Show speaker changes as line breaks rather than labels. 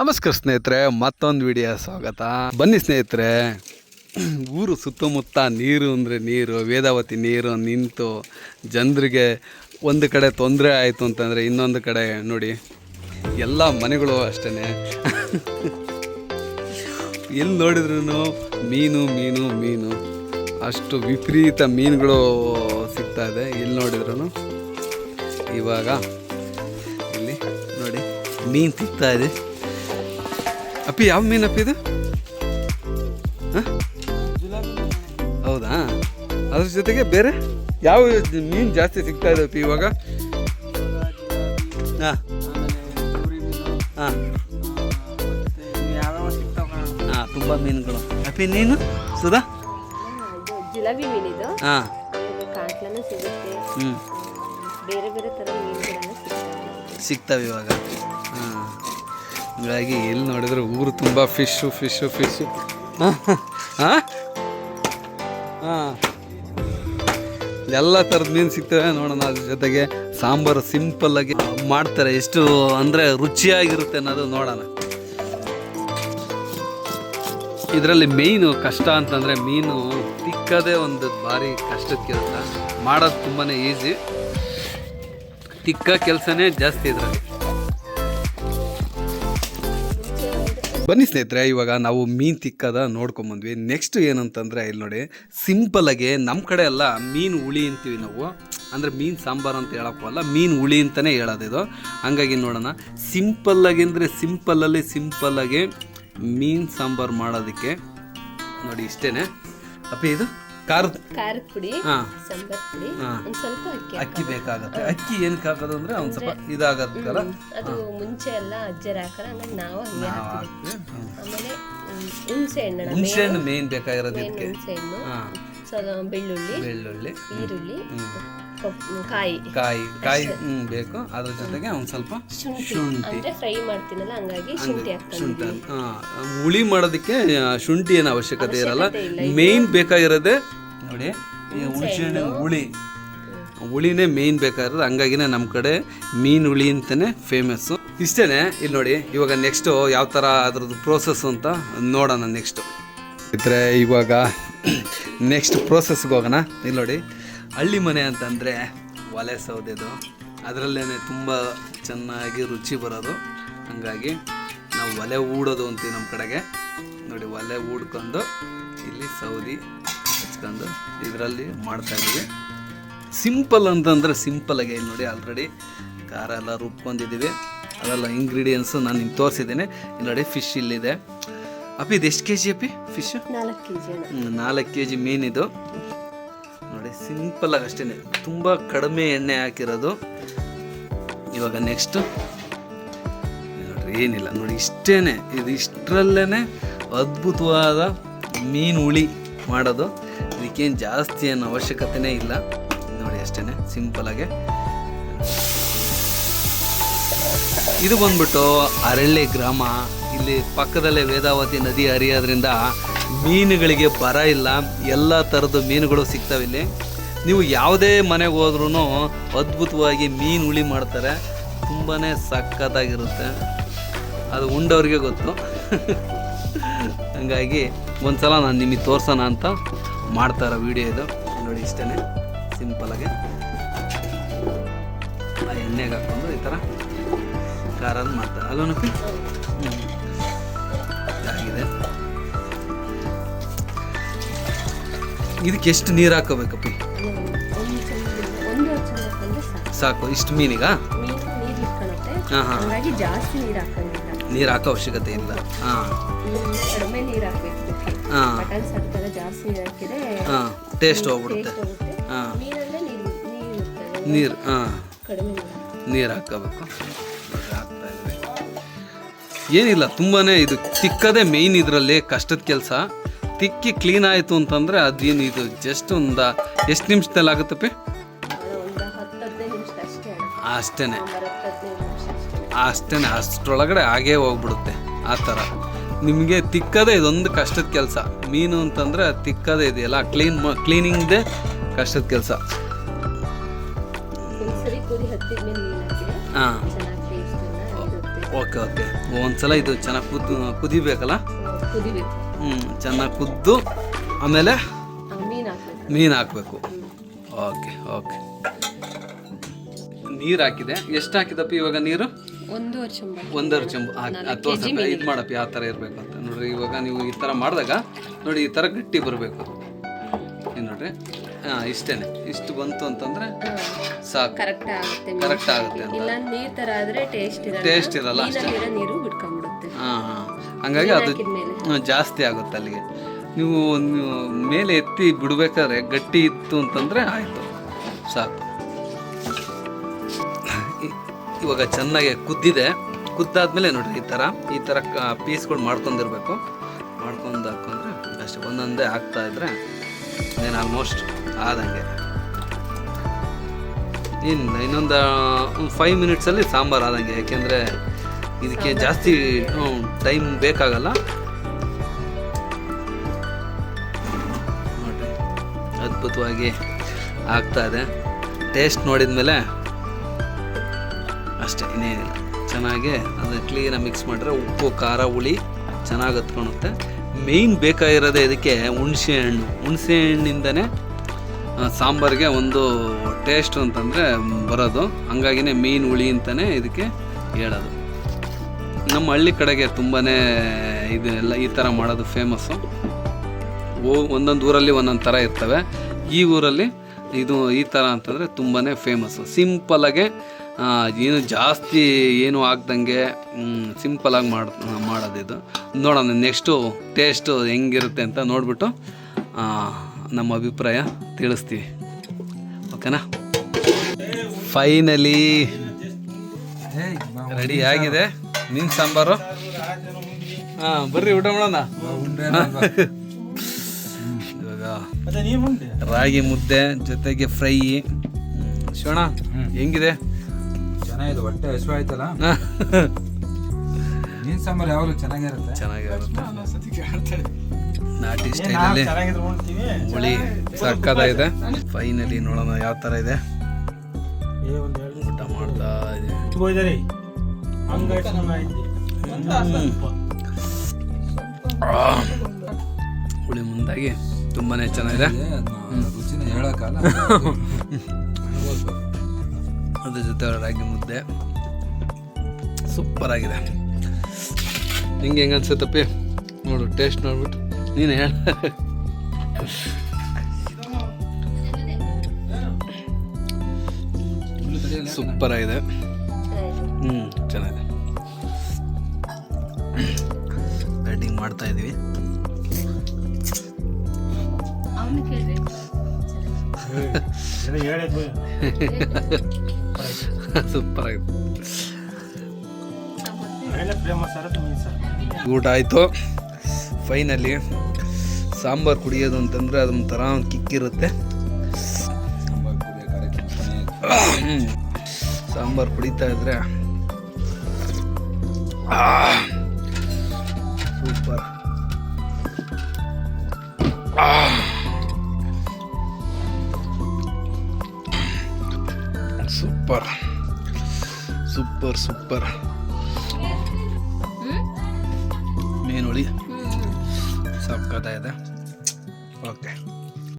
ನಮಸ್ಕಾರ ಸ್ನೇಹಿತರೆ, ಮತ್ತೊಂದು ವಿಡಿಯೋ ಸ್ವಾಗತ. ಬನ್ನಿ ಸ್ನೇಹಿತರೆ, ಊರು ಸುತ್ತಮುತ್ತ ನೀರು ಅಂದರೆ ನೀರು, ವೇದಾವತಿ ನೀರು ನಿಂತು ಜನರಿಗೆ ಒಂದು ಕಡೆ ತೊಂದರೆ ಆಯಿತು ಅಂತಂದರೆ ಇನ್ನೊಂದು ಕಡೆ ನೋಡಿ, ಎಲ್ಲ ಮನೆಗಳು ಅಷ್ಟೇ ಎಲ್ಲಿ ನೋಡಿದ್ರು ಮೀನು ಮೀನು ಮೀನು. ಅಷ್ಟು ವಿಪರೀತ ಮೀನುಗಳು ಸಿಗ್ತಾ ಇದೆ ಎಲ್ಲಿ ನೋಡಿದ್ರು ಇವಾಗ, ಇಲ್ಲಿ ನೋಡಿ, ಮೀನು ಸಿಗ್ತಾ ಇದೆ. ಅಪ್ಪಿ ಯಾವ ಮೀನು ಅಪ್ಪಿ ಇದು? ಹೌದಾ? ಅದ್ರ ಜೊತೆಗೆ ಬೇರೆ ಯಾವ ಮೀನು ಜಾಸ್ತಿ ಸಿಗ್ತಾ ಇದೆ ಅಪ್ಪಿ ಇವಾಗ? ಹಾಂ. ಹಾಂ. ಹಾಂ ತುಂಬ ಮೀನುಗಳು. ಅಪ್ಪಿ ನೀನು? ಸುಧಾ?
ಜಿಲಾಬಿ ಮೀನಿದು
ಹಾಂ.
ಕಾಂಟ್ಲನೂ ಸಿಗುತ್ತೆ.
ಹ್ಞೂ
ಬೇರೆ ಬೇರೆ ಥರ ಮೀನುಗಳನ್ನು ಸಿಗ್ತವೆ
ಇವಾಗ. ಹಂಗಾಗಿ ಎಲ್ಲಿ ನೋಡಿದ್ರೆ ಊರು ತುಂಬ ಫಿಶ್ಶು ಫಿಶ್ಶು ಫಿಶ್ಶು ಹಾಂ ಹಾಂ ಹಾಂ. ಎಲ್ಲ ಥರದ ಮೀನು ಸಿಗ್ತವೆ ನೋಡೋಣ ಅದ್ರ ಜೊತೆಗೆ ಸಾಂಬಾರು ಸಿಂಪಲ್ಲಾಗಿ ಮಾಡ್ತಾರೆ. ಎಷ್ಟು ಅಂದರೆ ರುಚಿಯಾಗಿರುತ್ತೆ ಅನ್ನೋದು ನೋಡೋಣ. ಇದರಲ್ಲಿ ಮೀನು ಕಷ್ಟ ಅಂತಂದರೆ ಮೀನು ತಿಕ್ಕದೇ ಒಂದು ಭಾರಿ ಕಷ್ಟದ ಕೆಲಸ. ಮಾಡೋದು ತುಂಬಾ ಈಸಿ ತಿಕ್ಕ ಕೆಲಸನೇ ಜಾಸ್ತಿ ಇದರಲ್ಲಿ. ಬನ್ನಿ ಸ್ನೇಹಿತರೆ, ಇವಾಗ ನಾವು ಮೀನ್ ತಿಕ್ಕದ ನೋಡ್ಕೊಂಬಂದ್ವಿ ನೆಕ್ಸ್ಟ್ ಏನಂತಂದ್ರೆ, ಇಲ್ಲಿ ನೋಡಿ ಸಿಂಪಲ್ ಆಗಿ ನಮ್ಮ ಕಡೆ ಎಲ್ಲ ಮೀನ್ ಹುಳಿ ಅಂತೀವಿ ನಾವು. ಅಂದರೆ ಮೀನು ಸಾಂಬಾರು ಅಂತ ಹೇಳಕ್ಕಲ್ಲ ಮೀನು ಹುಳಿ ಹೇಳೋದು ಇದು ಹಂಗಾಗಿ ನೋಡೋಣ. ಸಿಂಪಲ್ಲಾಗಿ ಅಂದರೆ ಸಿಂಪಲ್ಲಲ್ಲಿ ಸಿಂಪಲ್ಲಾಗಿ ಮೀನು ಸಾಂಬಾರು ಮಾಡೋದಕ್ಕೆ, ನೋಡಿ ಇಷ್ಟೇ ಅಪ್ಪ, ಇದು? ಖಾರದ
ಖಾರದ ಪುಡಿ
ಹಾಂ.
ಸಾಂಬಾರ್ ಪುಡಿ
ಹಾ.
ಒಂದು ಸ್ವಲ್ಪ ಅಕ್ಕಿ
ಅಕ್ಕಿ ಬೇಕಾಗುತ್ತೆ. ಅಕ್ಕಿ ಏನಕ್ಕೆ ಹಾಕೋದು ಅಂದ್ರೆ ಒಂದು ಸ್ವಲ್ಪ ಇದಾಗತ್ತಲ್ಲ?
ಅದು ಮುಂಚೆ ಎಲ್ಲ ಅಜ್ಜರ ಹಾಕಲ್ಲ ಹಂಗಾಗಿ ನಾವು ಹಂಗೆ
ನಾವು
ಹಾಕ್ತೀವಿ.
ಹಾಕ್ತೀವಿ. ಹ್ಮ್.
ಆಮೇಲೆ ಹ್ಮ್, ಹುಣಸೆ ಹಣ್ಣು
ಹುಣಸೆ ಹಣ್ಣು ಮೇನ್ ಬೇಕಾಗಿರೋದು ಇದಕ್ಕೆ.
ಹುಣಸೆ ಹಣ್ಣು.
ಹಾಂ.
ಸ್ವಲ್ಪ ಬೆಳ್ಳುಳ್ಳಿ
ಬೆಳ್ಳುಳ್ಳಿ
ಈರುಳ್ಳಿ. ಕಾಯಿ.
ಕಾಯಿ ಕಾಯಿ ಹ್ಮ್ ಬೇಕು. ಅದ್ರ ಜೊತೆಗೆ ಒಂದು ಸ್ವಲ್ಪ
ಶುಂಠಿ. ಅಂದ್ರೆ ಫ್ರೈ ಮಾಡ್ತೀನಲ್ಲ ಹಂಗಾಗಿ ಶುಂಠಿ ಹಾಕ್ತೀನಿ
ಶುಂಠಿ. ಹಾ, ಹುಳಿ ಮಾಡೋದಕ್ಕೆ ಆ, ಶುಂಠಿ ಏನು ಅವಶ್ಯಕತೆ ಇರಲ್ಲ. ಮೇನ್ ಬೇಕಾಗಿರೋದೇ ನೋಡಿ ಈ ಹುಣಸೆ ಹಣ್ಣಿನ ಹುಳಿ. ಹುಳಿನೇ ಮೇನ್ ಬೇಕಾಗಿರೋದು ಹಂಗಾಗಿನೇ ನಮ್ಮ ಕಡೆ ಮೀನು ಹುಳಿ ಅಂತಲೇ ಫೇಮಸ್ಸು ಇಷ್ಟೇ ಇಲ್ಲಿ ನೋಡಿ ಇವಾಗ ನೆಕ್ಸ್ಟು ಯಾವ ಥರ ಅದ್ರದ್ದು ಪ್ರೋಸೆಸ್ ಅಂತ ನೋಡೋಣ ನೆಕ್ಸ್ಟು ಇದ್ರೆ ಇವಾಗ ನೆಕ್ಸ್ಟ್ ಪ್ರೋಸೆಸ್ಗೆ ಹೋಗೋಣ. ಇಲ್ಲಿ ನೋಡಿ ಹಳ್ಳಿ ಮನೆ ಅಂತಂದರೆ ಒಲೆ ಸೌದೆದು ಅದರಲ್ಲೇ ತುಂಬ ಚೆನ್ನಾಗಿ ರುಚಿ ಬರೋದು. ಹಾಗಾಗಿ ನಾವು ಒಲೆ ಊಡೋದು ಅಂತೀವಿ ನಮ್ಮ ಕಡೆಗೆ. ನೋಡಿ ಒಲೆ ಊಡ್ಕೊಂಡು ಇಲ್ಲಿ ಸೌದಿ ಹಚ್ಕೊಂಡು ಇದರಲ್ಲಿ ಮಾಡ್ತಾ ಇದ್ದೀವಿ. ಸಿಂಪಲ್ ಅಂತಂದರೆ ಸಿಂಪಲಾಗಿ ಇಲ್ಲಿ ನೋಡಿ ಆಲ್ರೆಡಿ ಖಾರ ಎಲ್ಲ ರುಬ್ಕೊಂಡಿದ್ದೀವಿ. ಅದೆಲ್ಲ ಇಂಗ್ರೀಡಿಯೆಂಟ್ಸು ನಾನು ನಿಮ್ಗೆ ತೋರಿಸಿದ್ದೀನಿ. ಇಲ್ಲಿ ನೋಡಿ ಫಿಶ್ ಇಲ್ಲಿದೆ. ಅಪ್ಪಿ ಇದು ಎಷ್ಟು ಕೆ ಜಿ ಅಪ್ಪಿ ಫಿಶ್
ನಾಲ್ಕು ಕೆ ಜಿ ಅಣ್ಣ
ನಾಲ್ಕು ಕೆ ಜಿ ಮೀನಿದು ನೋಡಿ ಸಿಂಪಲಾಗಿ ಅಷ್ಟೇ ತುಂಬ ಕಡಿಮೆ ಎಣ್ಣೆ ಹಾಕಿರೋದು. ಇವಾಗ ನೆಕ್ಸ್ಟು ನೋಡ್ರಿ ಏನಿಲ್ಲ. ನೋಡಿ ಇಷ್ಟೇ ಇದು ಇಷ್ಟರಲ್ಲೇ ಅದ್ಭುತವಾದ ಮೀನು ಹುಳಿ ಮಾಡೋದು. ಇದಕ್ಕೇನು ಜಾಸ್ತಿ ಏನು ಅವಶ್ಯಕತೆನೇ ಇಲ್ಲ. ನೋಡಿ ಅಷ್ಟೇ ಸಿಂಪಲಾಗೆ ಇದು ಬಂದ್ಬಿಟ್ಟು ಅರಳ್ಳಿ ಗ್ರಾಮ. ಇಲ್ಲಿ ಪಕ್ಕದಲ್ಲೇ ವೇದಾವತಿ ನದಿ ಹರಿಯೋದ್ರಿಂದ ಮೀನುಗಳಿಗೆ ಬರ ಇಲ್ಲ. ಎಲ್ಲ ಥರದ ಮೀನುಗಳು ಸಿಗ್ತವೆ ಇಲ್ಲಿ. ನೀವು ಯಾವುದೇ ಮನೆಗೆ ಹೋದ್ರೂ ಅದ್ಭುತವಾಗಿ ಮೀನು ಹುಳಿ ಮಾಡ್ತಾರೆ. ತುಂಬಾ ಸಖತ್ತಾಗಿರುತ್ತೆ. ಅದು ಉಂಡವ್ರಿಗೆ ಗೊತ್ತು. ಹಂಗಾಗಿ ಒಂದ್ಸಲ ನಾನು ನಿಮಗೆ ತೋರ್ಸೋಣ ಅಂತ ಮಾಡ್ತಾರ ವಿಡಿಯೋ ಇದು. ನೋಡಿ ಇಷ್ಟೇ ಸಿಂಪಲಾಗಿ ಆ ಎಣ್ಣೆಗೆ ಹಾಕ್ಕೊಂಡು ಈ ಥರ ಖಾರದ ಮಾಡ್ತಾರೆ. ಅಲ್ಲೋನಪ್ಪಿ ಹ್ಞೂ ಆಗಿದೆ. ಇದಕ್ಕೆ ಎಷ್ಟು ನೀರು ಹಾಕೋಬೇಕಪ್ಪಿ
ಸಾಕು.
ಇಷ್ಟು ಮೀನಿಗಾ? ಹಾಂ ಹಾಂ.
ನೀರು
ಹಾಕೋ ಅವಶ್ಯಕತೆ ಇಲ್ಲ. ಹಾಂ.
ಕಡಿಮೆ ನೀರು ಹಾಕ್ಬೇಕು.
ಹಾಂ
ಮಟನ್ ಸಾಕ್ತಾರೆ ಜಾಸ್ತಿ ಹಾಕಿದ್ರೆ
ಹಾಂ ಟೇಸ್ಟ್ ಹೋಗ್ಬಿಡುತ್ತೆ.
ನೀರು
ಹಾಂ.
ನೀರು. ಹಾಕ್ಬೇಕು.
ಏನಿಲ್ಲ ತುಂಬಾ ಇದು ತಿಕ್ಕದೇ ಮೇಯ್ನ್ ಇದರಲ್ಲಿ ಕಷ್ಟದ ಕೆಲಸ. ತಿಕ್ಕಿ ಕ್ಲೀನ್ ಆಯಿತು ಅಂತಂದರೆ ಅದೇನು ಇದು ಜಸ್ಟ್ ಒಂದು ಎಷ್ಟು ನಿಮಿಷದಲ್ಲಿ ಆಗುತ್ತಪ್ಪಿ?
ಅಷ್ಟೇ
ಅಷ್ಟೇ. ಅಷ್ಟರೊಳಗಡೆ ಆಗೇ ಹೋಗ್ಬಿಡುತ್ತೆ ಆ ಥರ. ನಿಮಗೆ ತಿಕ್ಕದೇ ಇದೊಂದು ಕಷ್ಟದ ಕೆಲಸ. ಮೀನು ಅಂತಂದರೆ ತಿಕ್ಕದೇ ಇದೆಯಲ್ಲ ಕ್ಲೀನ್ ಕ್ಲೀನಿಂಗ್ದೇ ಕಷ್ಟದ ಕೆಲಸ. ಹಾಂ. Okay okay. ಒಂದ್ಸಲ ಇದು ಚೆನ್ನಾಗಿ ಕುದ್ದು ಕುದಿಬೇಕಲ್ಲ?
ಕುದಿಬೇಕು.
ಹ್ಞೂ ಚೆನ್ನಾಗಿ ಕುದ್ದು ಆಮೇಲೆ
ಮೀನು ಹಾಕ್ಬೇಕು.
ಮೀನು ಹಾಕಬೇಕು. Okay okay. ನೀರು ಹಾಕಿದೆ. ಎಷ್ಟು ಹಾಕಿದಪ್ಪ ಇವಾಗ ನೀರು?
ಒಂದೂವರೆ ಚಂಬ.
ಒಂದರ ಚೆಂಬು. ಇದು ಮಾಡಪ್ಪ ಯಾವ ಥರ ಇರಬೇಕು ಅಂತ. ನೋಡ್ರಿ ಇವಾಗ ನೀವು ಈ ಥರ ಮಾಡಿದಾಗ ನೋಡಿ ಈ ಥರ ಗಟ್ಟಿ ಬರಬೇಕು. ಏನು ನೋಡ್ರಿ. ಹಾಂ ಇಷ್ಟೇ ಇಷ್ಟು ಬಂತು ಅಂತಂದರೆ ಸಾಕು.
ಕರೆಕ್ಟ್ ಆಗುತ್ತೆ
ಕರೆಕ್ಟ್ ಆಗುತ್ತೆ
ಇಲ್ಲ ನೀರು ತರ ಆದ್ರೆ ಟೇಸ್ಟ್ ಇರಲ್ಲ.
ಟೇಸ್ಟ್ ಇರಲ್ಲ ಅಷ್ಟೇ.
ನೀರು ಬಿಟ್ಕೊಂಡ್ಬಿಡುತ್ತೆ.
ಹಾಂ ಹಾಂ. ಹಂಗಾಗಿ ಅದು ಜಾಸ್ತಿ ಆಗುತ್ತೆ ಅಲ್ಲಿಗೆ. ನೀವು ಮೇಲೆ ಎತ್ತಿ ಬಿಡಬೇಕಾದ್ರೆ ಗಟ್ಟಿ ಇತ್ತು ಅಂತಂದರೆ ಆಯಿತು. ಸಾಕು. ಇವಾಗ ಚೆನ್ನಾಗಿ ಕುದ್ದಿದೆ. ಕುದ್ದಾದ್ಮೇಲೆ ನೋಡಿರಿ ಈ ಥರ ಈ ಥರ ಪೀಸ್ಗಳು ಮಾಡ್ಕೊಂಡಿರ್ಬೇಕು. ಮಾಡ್ಕೊಂಡು ಹಾಕೊಂಡ್ರೆ ಅಷ್ಟೇ ಒಂದೊಂದೇ ಆಗ್ತಾ ಇದ್ರೆ ಏನು ಆಲ್ಮೋಸ್ಟ್ ಆದಂಗೆ. ಇನ್ನು ಇನ್ನೊಂದು ಒಂದು ಫೈವ್ ಮಿನಿಟ್ಸಲ್ಲಿ ಸಾಂಬಾರು ಆದಂಗೆ ಯಾಕೆಂದರೆ ಇದಕ್ಕೆ ಜಾಸ್ತಿ ಟೈಮ್ ಬೇಕಾಗಲ್ಲ. ನೋಡ್ರಿ ಅದ್ಭುತವಾಗಿ ಆಗ್ತಾ ಇದೆ. ಟೇಸ್ಟ್ ನೋಡಿದ ಅಷ್ಟೇ, ಇನ್ನೇನಿಲ್ಲ. ಚೆನ್ನಾಗಿ ಅದು ಕ್ಲೀನಾಗಿ ಮಿಕ್ಸ್ ಮಾಡಿದ್ರೆ ಉಪ್ಪು, ಖಾರ, ಹುಳಿ ಚೆನ್ನಾಗಿ ಹತ್ಕೊಳುತ್ತೆ ಮೇಯ್ನ್ ಬೇಕಾಗಿರೋದೇ ಇದಕ್ಕೆ ಹುಣಸೆ ಹಣ್ಣು. ಹುಣಸೆ ಹಣ್ಣಿಂದನೇ ಸಾಂಬಾರಿಗೆ ಒಂದು ಟೇಸ್ಟ್ ಅಂತಂದರೆ ಬರೋದು. ಹಂಗಾಗಿನೇ ಮೀನು ಹುಳಿ ಅಂತಲೇ ಇದಕ್ಕೆ ಹೇಳೋದು. ನಮ್ಮ ಹಳ್ಳಿ ಕಡೆಗೆ ತುಂಬಾ ಇದೆಲ್ಲ ಈ ಥರ ಮಾಡೋದು ಫೇಮಸ್ಸು ಓ, ಒಂದೊಂದು ಊರಲ್ಲಿ ಒಂದೊಂದು ಥರ ಇರ್ತವೆ. ಈ ಊರಲ್ಲಿ ಇದು ಈ ಥರ ಅಂತಂದರೆ ತುಂಬಾ ಫೇಮಸ್ಸು ಸಿಂಪಲಾಗೆ ಏನು ಜಾಸ್ತಿ ಏನು ಆಗ್ದಂಗೆ ಸಿಂಪಲಾಗಿ ಮಾಡ್ ಮಾಡೋದಿದು ಇದು. ನೋಡೋಣ ನೆಕ್ಸ್ಟು ಟೇಸ್ಟು ಹೆಂಗಿರುತ್ತೆ ಅಂತ ನೋಡಿಬಿಟ್ಟು ನಮ್ಮ ಅಭಿಪ್ರಾಯ ತಿಳಿಸ್ತೀವಿ. ಓಕೆನಾ ಫೈನಲಿ ರೆಡಿ ಆಗಿದೆ. ಮೀನು ಸಾಂಬಾರು? ಹಾಂ ಬರ್ರಿ ಊಟ ಮಾಡೋಣ. ಇವಾಗ ರಾಗಿ ಮುದ್ದೆ ಜೊತೆಗೆ ಫ್ರೈ ಶಿವಣ ಹೆಂಗಿದೆ?
ಚೆನ್ನಾಗಿದೆ ಹೊಟ್ಟೆ ಹಸಿವು ಆಯ್ತಲ್ಲ? ಮೀನ್ ಸಾಂಬಾರು ಯಾವಾಗಲೂ ಚೆನ್ನಾಗಿರುತ್ತೆ?
ಚೆನ್ನಾಗಿರುತ್ತೆ. ನಾಟಿ ಸ್ಟೈಲಲ್ಲಿ ಹುಳಿ ಸಕ್ಕದಾಗಿದೆ ಫೈನಲಿ ನೋಡೋಣ ಯಾವ ಥರ ಇದೆ. ಊಟ ಮಾಡ್ತಾ ಇದೆ ಹುಳಿ ಮುಂದಾಗಿ ತುಂಬಾನೇ ಚೆನ್ನಾಗಿದೆ.
ರುಚಿನ ಹೇಳಕ್ಕಲ್ಲ
ಅದ್ರ ಜೊತೆ ರಾಗಿ ಮುದ್ದೆ. ಸೂಪರ್ ಆಗಿದೆ. ನಿಂಗೆ ಹೆಂಗ ಅನ್ಸುತ್ತಪ್ಪಿ ನೋಡು ಟೇಸ್ಟ್ ನೋಡ್ಬಿಟ್ಟು. ನೀನು ಹೇಳ. ಸೂಪರ್ ಆಗಿದೆ. ಹ್ಞೂ ಚೆನ್ನಾಗಿದೆ. ಮಾಡ್ತಾ
ಕೇಳ್ರಿ
ಊಟ ಆಯಿತು. ಫೈನಲಿ ಸಾಂಬಾರು ಕುಡಿಯೋದು ಅಂತಂದರೆ ಅದೊಂಥರ ಕಿಕ್ಕಿರುತ್ತೆ
ಕಾರ್ಯಕ್ರಮ ಚೆನ್ನಾಗಿದೆ.
ಸಾಂಬಾರು ಕುಡಿತಾ ಇದ್ರೆ ಸೂಪರ್. ಸೂಪರ್. Super super. ಮೀನುಳಿ ಸಕ್ಕತ್ತಾಗಿದೆ ಓಕೆ.